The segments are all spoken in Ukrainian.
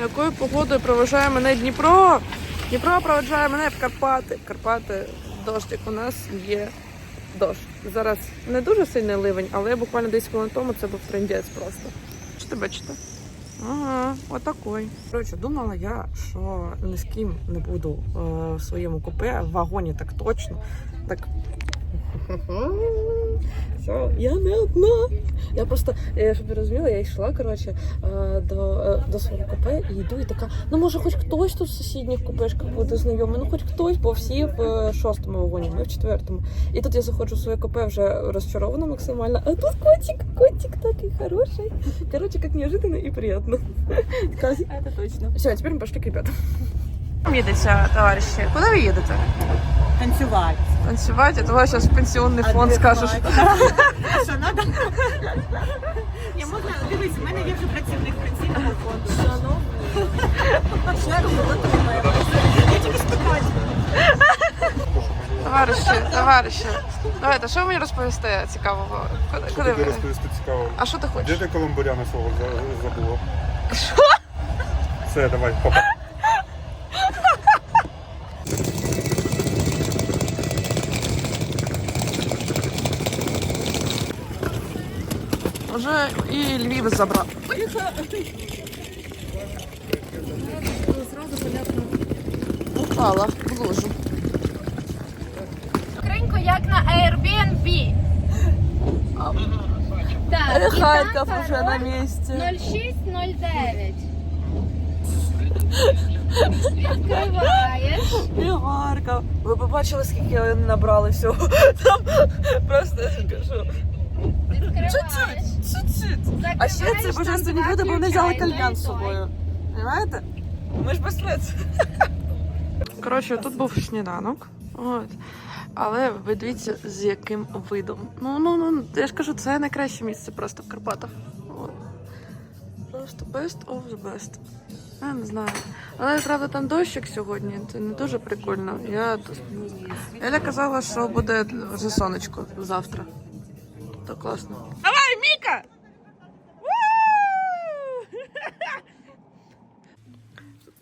Якою погодою проважає мене Дніпро? Дніпро проведжає мене в Карпати. Карпати дощик. У нас є дощ. Зараз не дуже сильний ливень, але буквально десь хвилин тому це був трендець просто. Чи бачите? Ага, отакой. Коротше, думала я, що ні з ким не буду е, в своєму купе, в вагоні так точно. Так. Все, я не одна. Я просто, щоб ви розуміли, я йшла коротше, е, до, е, до свого купе і йду, і така, ну може хоч хтось тут в сусідніх купешках буде знайомий, ну хоч хтось, бо всі в е, шостому вагоні, ми в четвертому. І тут я заходжу в своє купе вже розчарована максимально, а тут котик, котик такий хороший. Короче, как неожиданно и приятно. Это точно. Все, а теперь мы пошли к ребятам. Едете, товарищи? Куда вы едете? Танцювати. Танцевать? Это вас сейчас в пенсионный фонд скажешь. Що надо? Я можна, дивись, у мене є вже працівник пенсійного фонду. Шановні. Чергу готуємо. Я тільки спитати. Товариші, товариші. Давайте, що ви мені розповісте цікавого? Куди, куди Тобі ви? розповісти цікаво. А що ти Де хочеш? ти коломборяна свого за- забула? Що? Все, давай, папа. І Львів забрав. Упала в лужу. Скриньку як на Airbnb. Так, і Харків там уже на пароль місці. 0609. Відкриваєш. І Харків. Ви побачили, скільки вони набрали всього? Там просто я кажу. Відкриваєш. Чуть-чуть. А ще це божественні люди, бо вони взяли кальян з собою. Понимаєте? Ми ж без прец. Коротше, тут був сніданок. От. Але ви дивіться, з яким видом. Ну, ну, ну, я ж кажу, це найкраще місце просто в Карпатах. От. Просто best of the best. Я не знаю. Але правда там дощик сьогодні. Це не дуже прикольно. Я Еля казала, що буде вже сонечко завтра. То класно. Давай, Міка!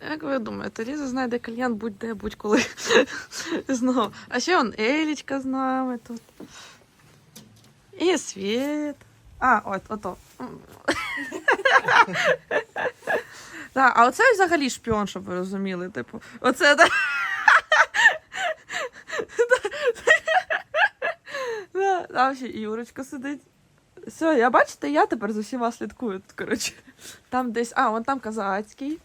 Як ви думаєте, Ліза знайде кальян будь-де, будь-коли. Знову. А ще он Елічка з нами тут. І Світ. А, от, ото. Так, а оце взагалі шпіон, щоб ви розуміли. Типу, оце так. Да, Там ще Юрочка сидить. Все, я бачите, я тепер з усіма слідкую тут, коротше. Там десь. А, вон там казацький.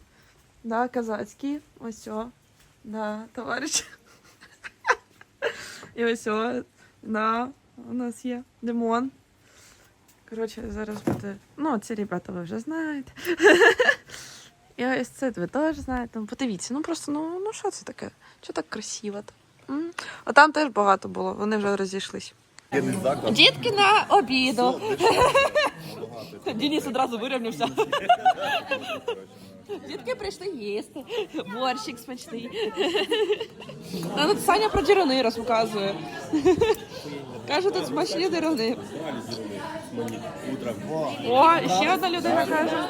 Да, казацький. Ось о. Да, товариш. І ось о. Да, у нас є Димон. Коротше, зараз буде. Ну, ці ребята ви вже знаєте. І ось це ви теж знаєте. Ну, подивіться, ну просто, ну, ну що це таке? Що так красиво? А там теж багато було, вони вже розійшлись. Дітки на обіду. Денис одразу вирівнявся. Дітки прийшли їсти. Борщик смачний. Та тут Саня про джерени розказує. Каже, тут смачні деруни. О, ще одна людина каже.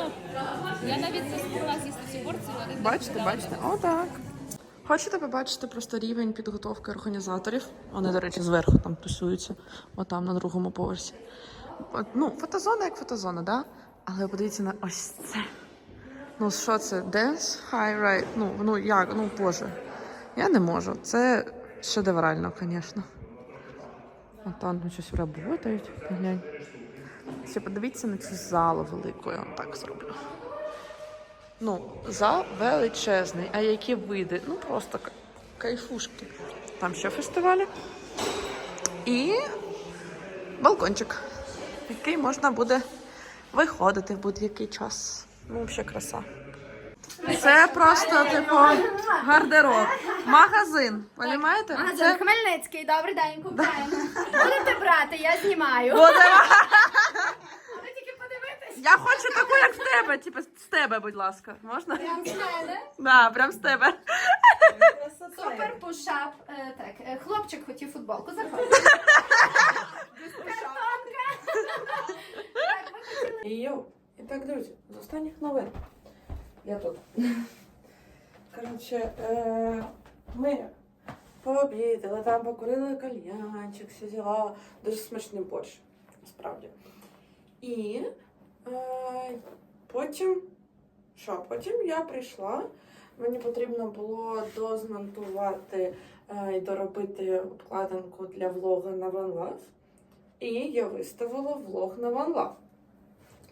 Я навіть заспала з'їсти порцію, але Бачите, бачите? Отак. Хочете побачити просто рівень підготовки організаторів? Вони, до речі, зверху там тусуються, отам на другому поверсі. От, ну, фотозона як фотозона, да? Але подивіться на ось це. Ну, що це? Dance High Ride? Ну, ну як? Ну, боже. Я не можу. Це шедеврально, звісно. А там щось працюють. Глянь. Ще подивіться на цю залу велику, я вам так зроблю. Ну, зал величезний, а які види? Ну просто кайфушки. Там ще фестивалі. І балкончик, який можна буде виходити в будь-який час. Ну, взагалі краса. Це просто, типу, гардероб. Магазин. Понімаєте? Магазин Це Хмельницький, добрий день, купаємо. Будете брати, я знімаю. буде. Я хочу таку, як в тебе. Типу, з тебе, будь ласка. Можна? Прям з мене. Да, прям з тебе. Супер пушап. Е, так, е, хлопчик хотів футболку. Картонка. Так, хотіли І йоу. І так, друзі, з останніх новин. Я тут. Коротше, е, ми пообідали, там покурили кальянчик, всі діла. Дуже смачний борщ, насправді. І потім, що, потім я прийшла. Мені потрібно було дозмонтувати е, і доробити обкладинку для влога на OneLove. І я виставила влог на OneLove.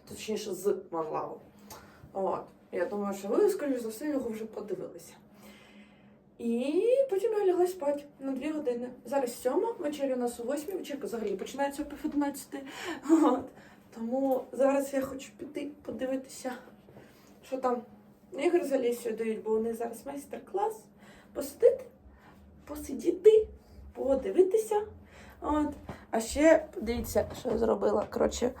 Точніше, з OneLove. От. Я думаю, що ви, скоріш за все, його вже подивилися. І потім я лягла спати на 2 години. Зараз сьома, вечеря у нас о 8, вечірка взагалі починається о пів 11. От. Тому зараз я хочу піти подивитися, що там Ігор з Олесією дають, бо вони зараз майстер-клас. Посидити, посидіти, подивитися. От. А ще подивіться, що я зробила. Коротше,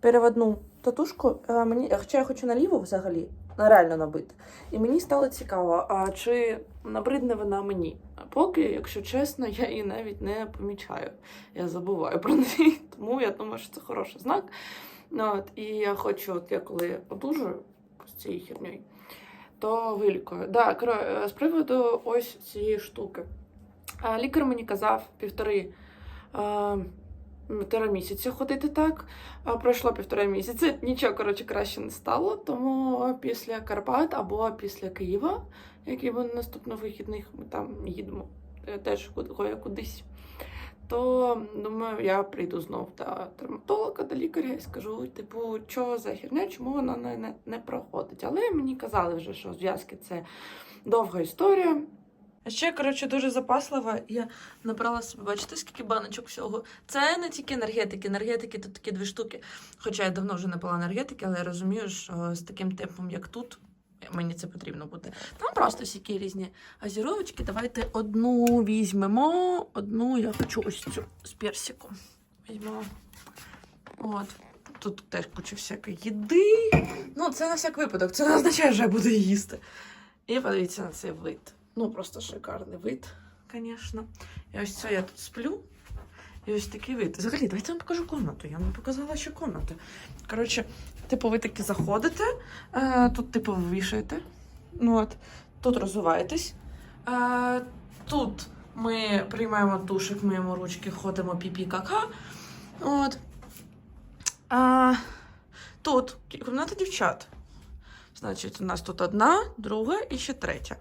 переводну татушку. е, Мені, хоча я хочу наліво взагалі, реально набити. І мені стало цікаво, а чи набридне вона мені? Поки, якщо чесно, я її навіть не помічаю. Я забуваю про неї. Тому я думаю, що це хороший знак. Ну, от, і я хочу, от я коли одужую з цією хернею, то вилікую. Да, е, з приводу ось цієї штуки. Лікар мені казав півтори. Півтора місяця ходити так. Пройшло півтора місяця. Нічого коротше краще не стало. Тому після Карпат або після Києва, який буде наступних вихідних, ми там їдемо е, теж куди- кудись. То думаю, я прийду знов до дерматолога, до лікаря і скажу, типу, що за херня, чому вона не, не, не проходить. Але мені казали вже, що зв'язки це довга історія. А ще, коротше, дуже запаслива. Я набрала собі, бачите, скільки баночок всього. Це не тільки енергетики. Енергетики тут такі дві штуки. Хоча я давно вже не пила енергетики, але я розумію, що з таким темпом, як тут, мені це потрібно буде. Там просто всякі різні газіровочки. Давайте одну візьмемо. Одну я хочу ось цю з персиком. Візьмемо. От. Тут теж куча всякої їди. Ну, це на всяк випадок. Це не означає, що я буду їсти. І подивіться на цей вид. Ну, просто шикарний вид, звісно. І ось це я тут сплю. І ось такий вид. Взагалі, давайте я вам покажу комнату. Я вам показала ще комнату. Коротше, типу, ви таки заходите, е, тут, типу, вішаєте. Ну, от, тут розвиваєтесь. Е, тут ми приймаємо душик, миємо ручки, ходимо пі-пі кака. От. А, тут кімната дівчат. Значить, у нас тут одна, друга і ще третя.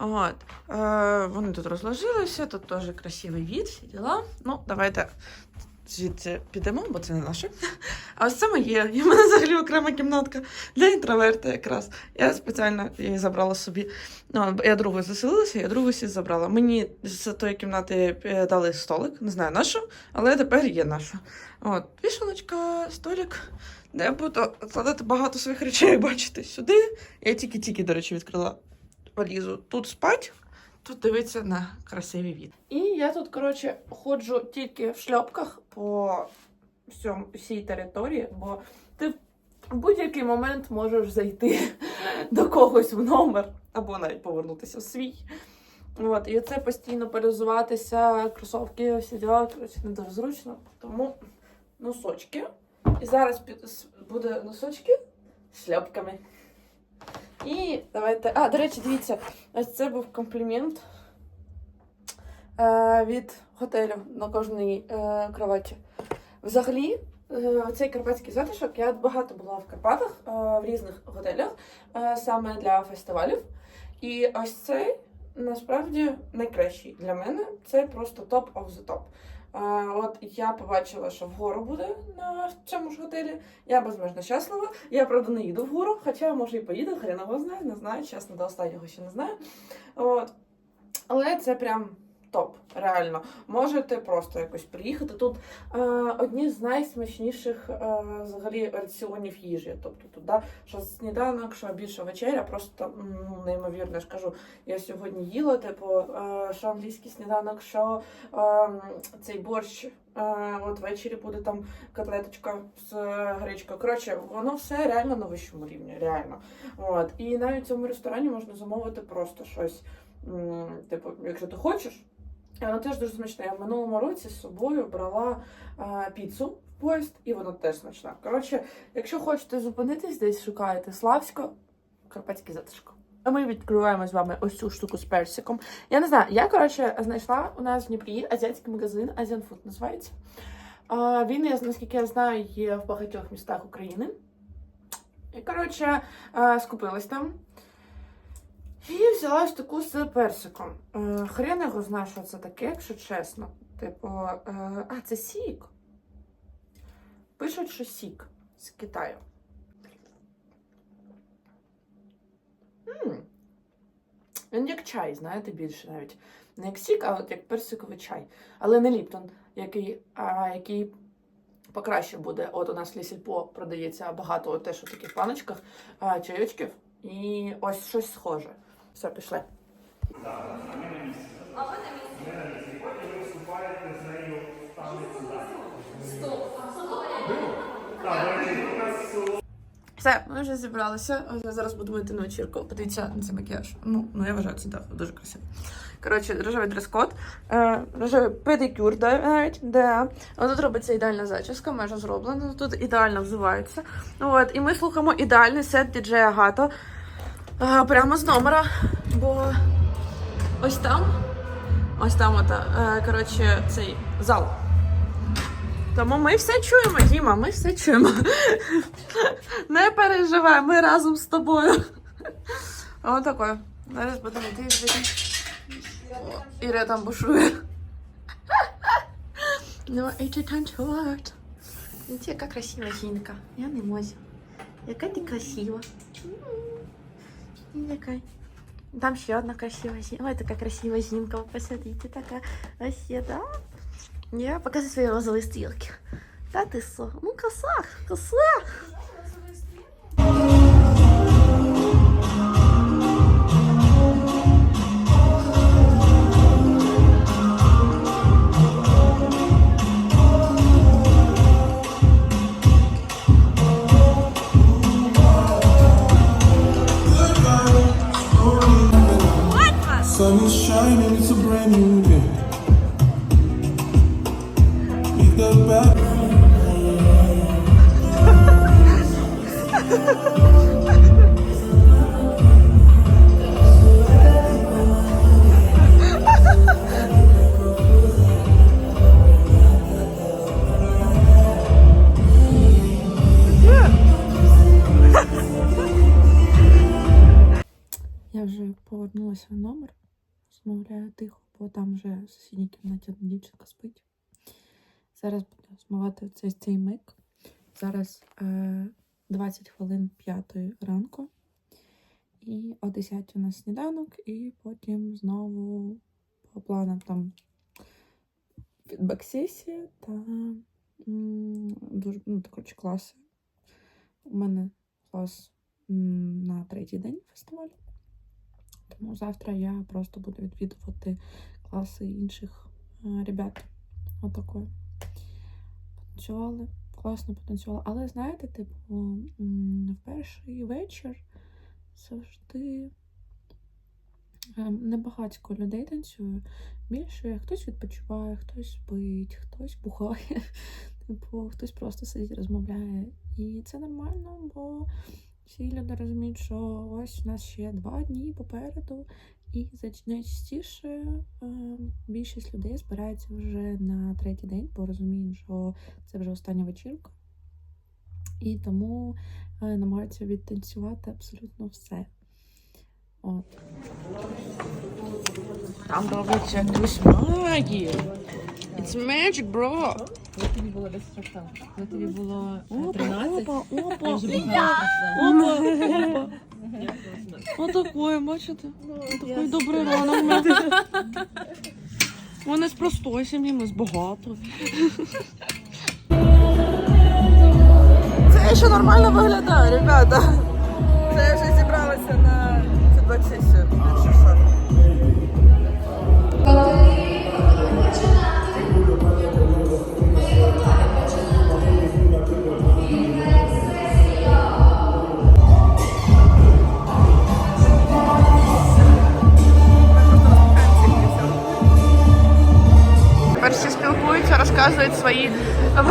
От. Е, вони тут розложилися, тут теж красивий від, всі діла. Ну, давайте звідси підемо, бо це не наше. А ось це моє. І в мене взагалі окрема кімнатка для інтроверта якраз. Я спеціально її забрала собі. Ну, я другу заселилася, я другу сі забрала. Мені з тої кімнати е, дали столик, не знаю на що, але тепер є наша. От, вішалочка, столик. Де буду складати багато своїх речей, бачите, сюди. Я тільки-тільки, до речі, відкрила валізу. Тут спать, тут дивиться на красивий від. І я тут, коротше, ходжу тільки в шльопках по всьому, всій території, бо ти в будь-який момент можеш зайти до когось в номер або навіть повернутися в свій. От, і це постійно перезуватися, кросовки, всі діла, коротше, не дуже зручно. Тому носочки. І зараз буде носочки з шляпками. І давайте. А, до речі, дивіться, ось це був комплімент е, від готелю на кожній е, кроваті. Взагалі, е, цей карпатський затишок, я багато була в Карпатах в різних готелях саме для фестивалів. І ось цей насправді найкращий для мене. Це просто топ of the top. От я побачила, що вгору буде на цьому ж готелі. Я безмежно щаслива. Я правда не їду вгору, хоча може і поїду, хрен його знає, не знаю, чесно, до останнього ще не знаю. От. Але це прям топ, реально. Можете просто якось приїхати. Тут е, одні з найсмачніших е, взагалі раціонів їжі. Тобто тут, що сніданок, що більше вечеря, просто ну, неймовірно. Ж кажу, я сьогодні їла, типу, е, що англійський сніданок, що е, цей борщ. Е, от ввечері буде там котлеточка з е, гречкою. Коротше, воно все реально на вищому рівні, реально. От. І навіть в цьому ресторані можна замовити просто щось. Типу, якщо ти хочеш, і Воно теж дуже смачне. Я в минулому році з собою брала е, піцу в поїзд, і воно теж смачна. Коротше, якщо хочете зупинитись десь, шукаєте Славсько, Карпатський затишок. А ми відкриваємо з вами ось цю штуку з персиком. Я не знаю, я коротше знайшла у нас в Дніпрі азіатський магазин Asian Food називається. А, Він, я, наскільки я знаю, є в багатьох містах України. І, коротше, а, скупилась там. І взяла ось таку з персиком. Е, Хрен його знає, що це таке, якщо чесно. Типу, е, а, це сік. Пишуть, що сік з Китаю. М. Він як чай, знаєте, більше навіть. Не як сік, а от як персиковий чай. Але не ліптон, який, а, який покраще буде. От у нас в Лісільпо продається багато от теж у таких баночках а, чайочків. І ось щось схоже. Все, пішли. Все, ми вже зібралися. Я зараз буду мити на вечірку. Подивіться на цей макіяж. Ну, ну я вважаю, це так, дуже красиво. Коротше, рожевий дрес-код, е, рожевий педикюр навіть, да. А Тут робиться ідеальна зачіска, майже зроблена. Тут ідеально взувається. От, і ми слухаємо ідеальний сет діджея Гато прямо з номера. Бо ось там, ось там, от, е, коротше, цей зал. Тому ми все чуємо, Діма, ми все чуємо. Не переживай, ми разом з тобою. Ось таке. Зараз будемо йти Іра там бушує. Ну, time to work. Дивіться, яка красива жінка. Я не можу. Яка ти красива. Якая. Там еще одна красивая, зимка. Ой, такая красивая зимка. Вы посмотрите, така оседа. Я покажу свої розові стрілки. Да ты со. Ну, коса, коса. Повернулася в номер. Змовляю тихо, бо там вже в сусідній кімнаті одна дівчинка спить. Зараз буду змивати цей, цей мик. Зараз е, 20 хвилин п'ятої ранку. І о 10 у нас сніданок, і потім знову по планам там фідбек-сесія та дуже ну, коротше, класи. У мене клас на третій день фестивалю. Тому завтра я просто буду відвідувати класи інших е, ребят. Отакої. Потанцювали, класно потанцювали. Але знаєте, типу, в перший вечір завжди е, небагатько людей танцює. Більше хтось відпочиває, хтось спить, хтось бухає, типу, хтось просто сидить, розмовляє. І це нормально, бо всі люди розуміють, що ось у нас ще два дні попереду, і найчастіше е, більшість людей збирається вже на третій день, бо розуміють, що це вже остання вечірка. І тому е, намагаються відтанцювати абсолютно все. От. Там робиться якусь магію. It's magic, bro. Коли тобі було десь що там? Коли тобі було Опа, 13, опа, опа, опа, опа, опа. Отакое, бачите? Такий добрий ранок. не з простої сім'ї, ми з багатої. Це ще нормально виглядає, ребята. Це я вже зібралася на фідбек-сесію. Тепер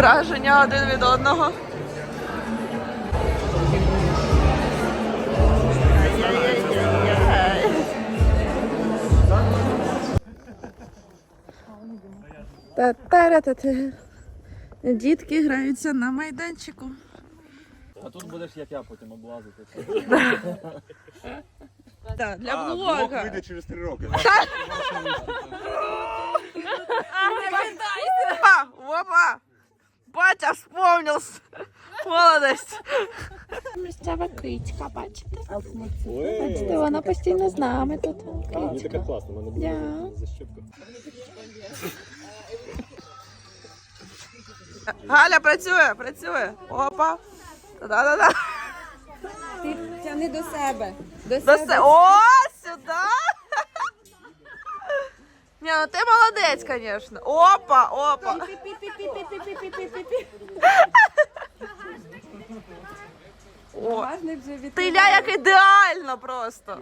враження один від одного. та та Дітки граються на майданчику. А тут будеш як я потім облазити. Так, Для блога. Вийде через три роки. Опа! Батя вспомнился! Молодость! Місцева кицька, бачите? Бачите, вона постійно з нами тут. Мені така класна, мене буде Да. защіпка. Галя працює, працює. Опа. Да-да-да. Тяни до себе. До До се- О, сюди. Ні, ну ти молодець, звісно. Опа, опа. О, Важний вже від ти ля як ідеально просто.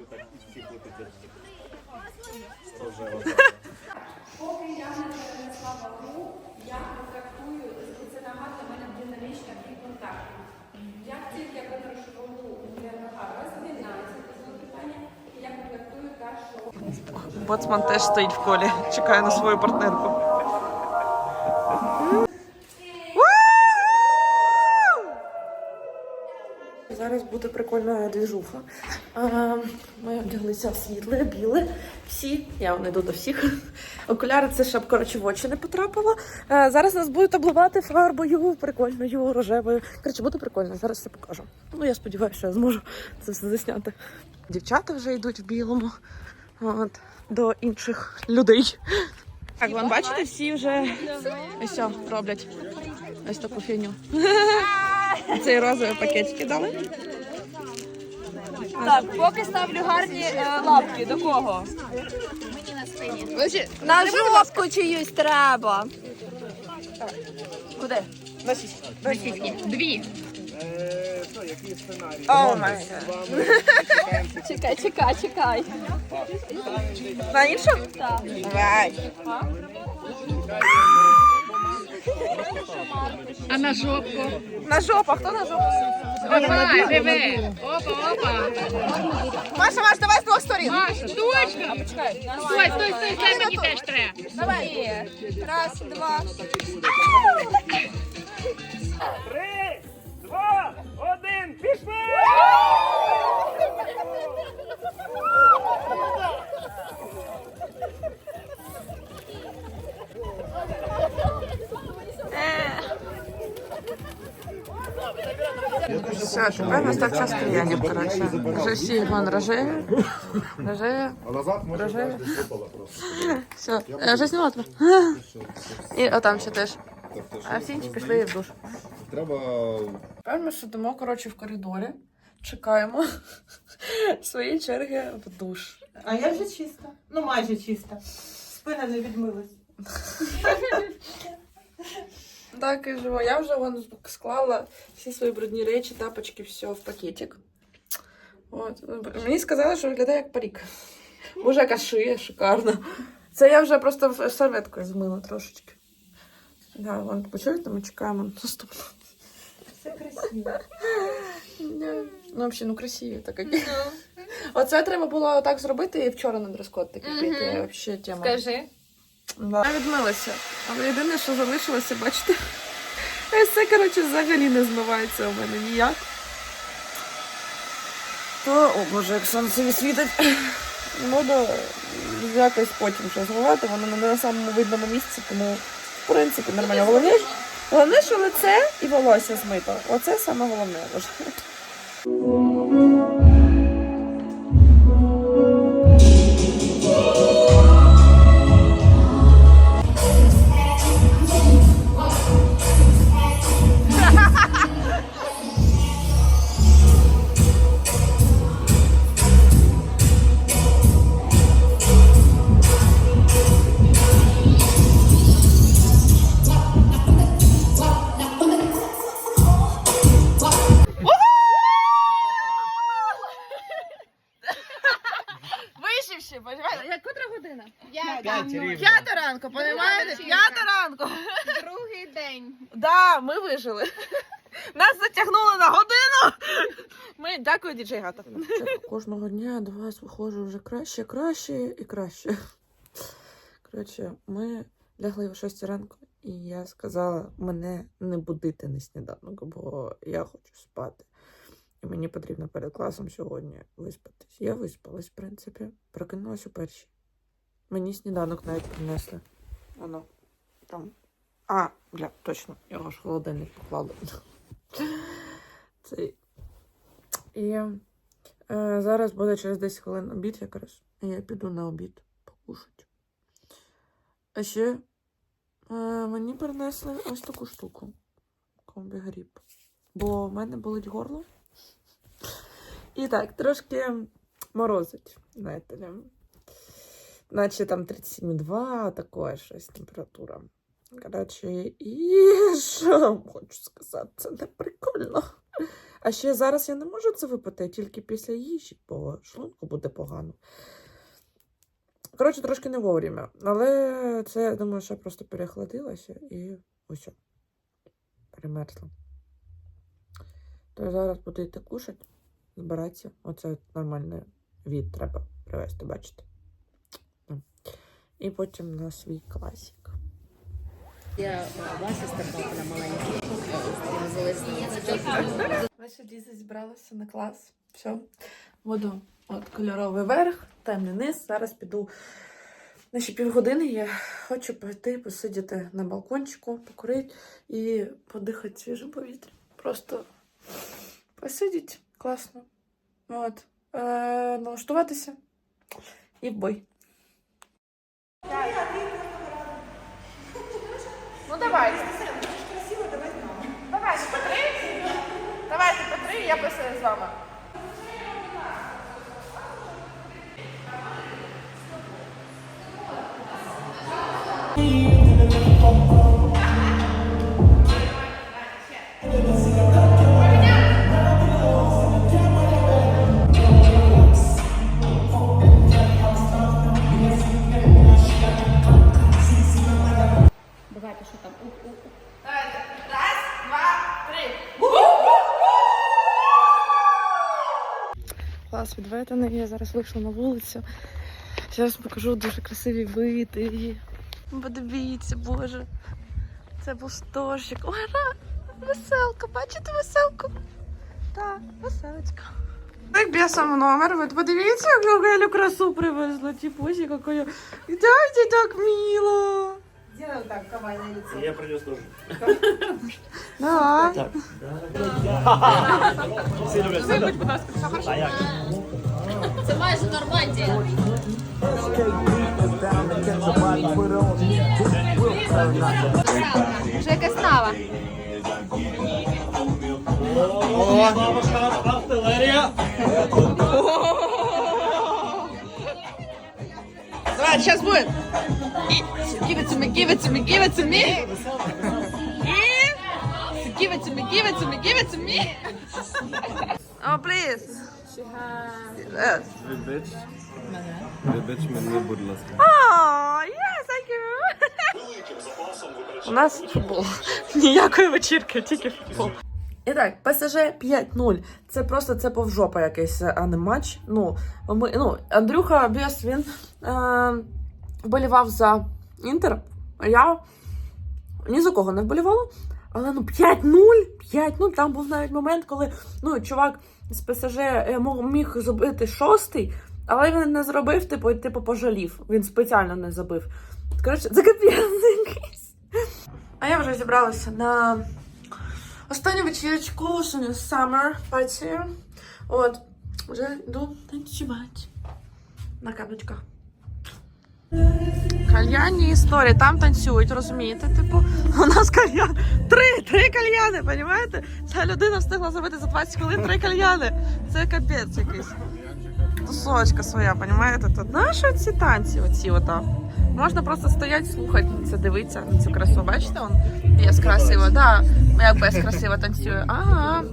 Боцман теж стоїть в колі, чекає на свою партнерку. Зараз буде прикольна двіжуха. Ми одяглися в світле, біле. Всі, я не йду до всіх. Окуляри це щоб коротше в очі не потрапило. Зараз нас будуть обливати фарбою, прикольною, рожевою. Коротше, буде прикольно, зараз все покажу. Ну, я сподіваюся, що я зможу це все засняти. Дівчата вже йдуть в білому от, до інших людей. Так, вон бачите, всі вже ось все роблять. Ось таку фігню. Цей розовий пакетики дали. Так, поки ставлю гарні е, лапки. До кого? Мені На спині. На жопку чиюсь треба. Куди? Дві. О май Чекай, чекай, чекай. На іншу? Так. Давай. А на жопку? На жопу, хто на жопу? Давай, диви. Опа, опа. Маша, Маш, давай з двох сторін. Маша, точно. Стой, стой, стой, це мені теж треба. Давай. Раз, два, Все, тепер настав час стояння, коротше. Вже. А назад може Рожеві. Все, я вже зняла тебе. І отам ще теж. А всі інші пішли в душ. Треба Тепер ми сидимо, коротше, в коридорі. Чекаємо своєї черги в душ. А я вже чиста. Ну, майже чиста. Спина не відмилась. Так і живу. Я вже вон склала всі свої брудні речі, тапочки, все в пакетик. От. Мені сказали, що виглядає як парік. Боже, яка шия шикарна. Це я вже просто в- серветкою змила трошечки. Да, вон, почуєте, ми чекаємо наступно. Все красиво. Ну, взагалі, ну красиві так. Оце треба було так зробити і вчора на дрес-код такий прийти. Взагалі тема. Скажи. Я відмилася. Але єдине, що залишилося, бачите, це, коротше, взагалі не змивається у мене ніяк. То, о боже, як сонце світить. Буду якось потім ще змивати, воно не на самому видному місці, тому в принципі нормально. Головне, головне, що лице і волосся змито. Оце саме головне. Вижили. Нас затягнули на годину. Ми дякую, діджей Гата. Кожного дня до вас виходжу вже краще, краще і краще. Коротше, ми лягли о 6 ранку, і я сказала, мене не будити на сніданок, бо я хочу спати. І мені потрібно перед класом сьогодні виспатись. Я виспалась, в принципі. Прокинулась у першій. Мені сніданок навіть принесли. Воно там. А, бля, точно, його ж холодильник поклали. Цей. І е, зараз буде через 10 хвилин обід якраз. І я піду на обід покушати. А ще е, мені принесли ось таку штуку. Комбі гріб. Бо в мене болить горло. І так, трошки морозить, знаєте. Наче там 37,2, таке щось температура. Коротше, і що вам хочу сказати, це не прикольно. А ще зараз я не можу це випити тільки після їжі, бо шлунку буде погано. Коротше, трошки не вовремя. Але це, я думаю, що просто переохладилася і ось. Примерзла. То зараз буду йти кушати, збиратися. Оце нормальний від треба привезти, бачите. І потім на свій класік. Я з Тернополя маленький. Залишилася. Наша діти зібралася на клас. Все. Буду от кольоровий верх, темний низ. Зараз піду на ще півгодини. Я хочу пойти посидіти на балкончику, покурити і подихати свіжим повітрям. Просто посидіти класно. От. Е, налаштуватися і в бой. Ну давайте. Давайте по три. Давайте по три, я писаю з вами. Клас. Я зараз вийшла на вулицю. Зараз покажу дуже красиві види. Подивіться, боже. Це був сторщик. Ура! Веселка, бачите веселку? Так, веселочка. Так бісом номер. Ви подивіться, яку Гелю красу привезла. Тіпусі, якою. Дайте так мило. Сделай вот так, кавай на лицо. Я принес тоже. Давай. Всі люблять. А як? Це майже Нормандія. Вже якась нава. О, бабушка, артилерія. Давай, сейчас будет. И give it to me, give it to me, give it to me. И give it to me, give it to me, give it to me. Oh, please. Yes. Вибач. Вибач мене, будь ласка. Oh, yes, thank you. У нас футбол. Ніякої вечірки, тільки футбол. І так, ПСЖ 5-0. Це просто це повжопа якийсь, а не матч. Ну, ми, ну, Андрюха Бес, він е, вболівав за Інтер. А я ні за кого не вболівала. Але ну 5-0, 5-0. Там був навіть момент, коли ну, чувак з ПСЖ е, міг забити шостий, але він не зробив, типу, типу, пожалів. Він спеціально не забив. Коротше, якийсь. А я вже зібралася на останню вечірочку, сьогодні summer party. От, вже йду танцювати на каблучках. Кальянні історії, там танцюють, розумієте? Типу, у нас кальян. Три, три кальяни, розумієте? Ця людина встигла зробити за 20 хвилин три кальяни. Це капець якийсь. Тусовочка своя, розумієте? Тут наші ці танці, оці ота. Можна просто стояти, слухати це, дивитися на цю красу. Бачите, он Бес красиво, да. Як без красиво танцює. Ага.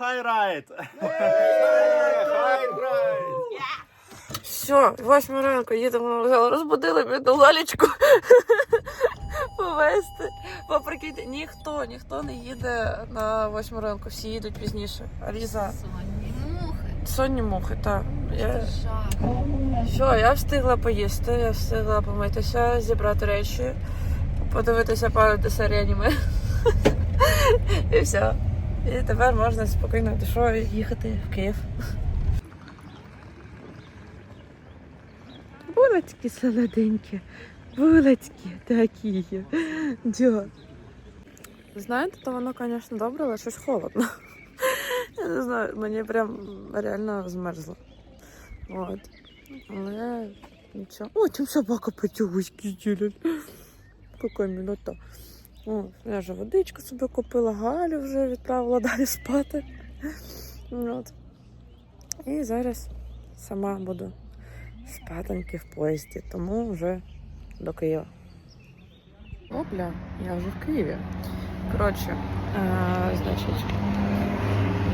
Хайрайд. Все, восьма ранку їдемо на вокзал. Розбудили бідну лалічку повезти. Бо ніхто, ніхто не їде на восьму ранку, всі їдуть пізніше. Аліза. Сонні мухи, так. Я... Все, я встигла поїсти, я встигла помитися, зібрати речі, подивитися пару десерій аніме. І все. І тепер можна спокійно дешеві їхати в Київ. Булочки солоденькі, булочки такі. Дьо. Знаєте, то воно, звісно, добре, але щось холодно. Я не знаю, мені прям реально змерзло. От. Але нічого. О, там собака потягуськи ділять. Какой милота. Я вже водичку собі купила, Галю вже відправила далі спати. От. І зараз сама буду спатоньки в поїзді, тому вже до Києва. Опля, я вже в Києві. Коротше, е, значить,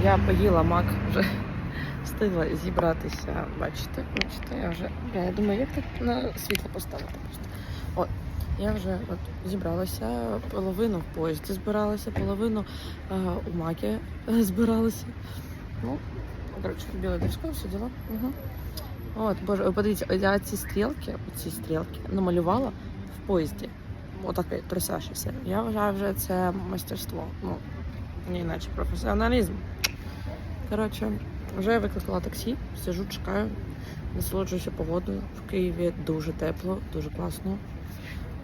я поїла мак, вже встигла зібратися. Бачите, бачите, я вже. Я думаю, як так на світло поставити. От, я вже от зібралася, половину в поїзді збиралася, половину е, у макі е, збиралася. Ну, коротше, білий дрес-код, все діла. Угу. От, боже, подивіться, я ці стрілки, ці стрілки намалювала в поїзді. Отаке трясящеся. Я вважаю вже це майстерство. Ну, не іначе професіоналізм. Коротше, вже я викликала таксі, сижу, чекаю, насолоджуюся погодою. В Києві дуже тепло, дуже класно.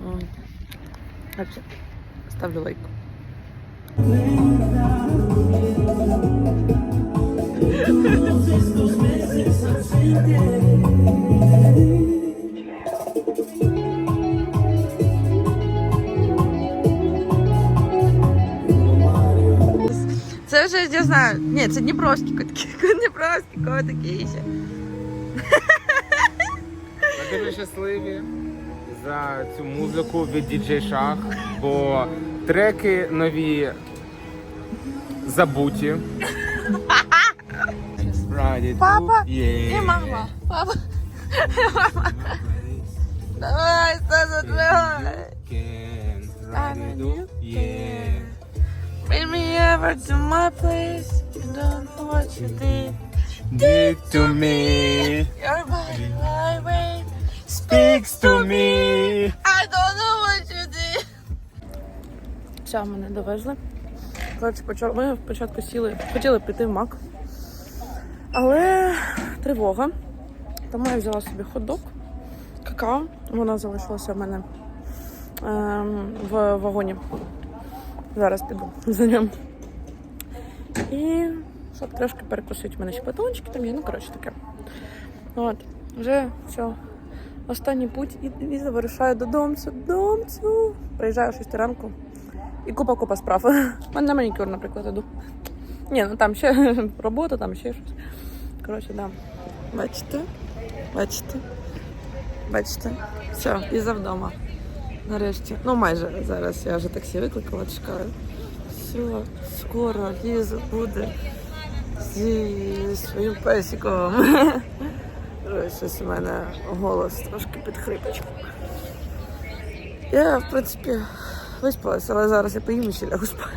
От. Коротше, ставлю лайк. Це вже я знаю. Ні, це Дніпровські котики. Дніпровські котики ще. Ми дуже щасливі За цю музику від DJ Шах, бо треки нові забуті. Папа і мама. Папа. Мама. Давай, Стаса, давай. Bring me ever to my place. You don't know what you did. Did to me, Your body highway speaks to me. I don't know what you did. Все, мене довезли. Коротше, почали, ми спочатку сіли, хотіли піти в мак. Але тривога. Тому я взяла собі хот-дог, какао. Вона залишилася в мене ем, в вагоні. Зараз піду за ним. І щоб трошки перекусити, в мене ще батончики там є, ну коротше таке. От, вже все. Останній путь і, і вирушаю додому. Додому. Приїжджаю о 6 ранку. І купа-купа справ. У мене на манікюр, наприклад, іду. Ні, ну там ще робота, там ще щось. Коротше, да. Бачите? Бачите? Бачите? Все, і завдома. Нарешті. Ну, майже зараз я вже таксі викликала, чекаю. Все, скоро Ліза буде зі своїм песиком. Щось у мене голос трошки під хрипочку. Я, в принципі, виспалася, але зараз я поїм і ще лягу спати.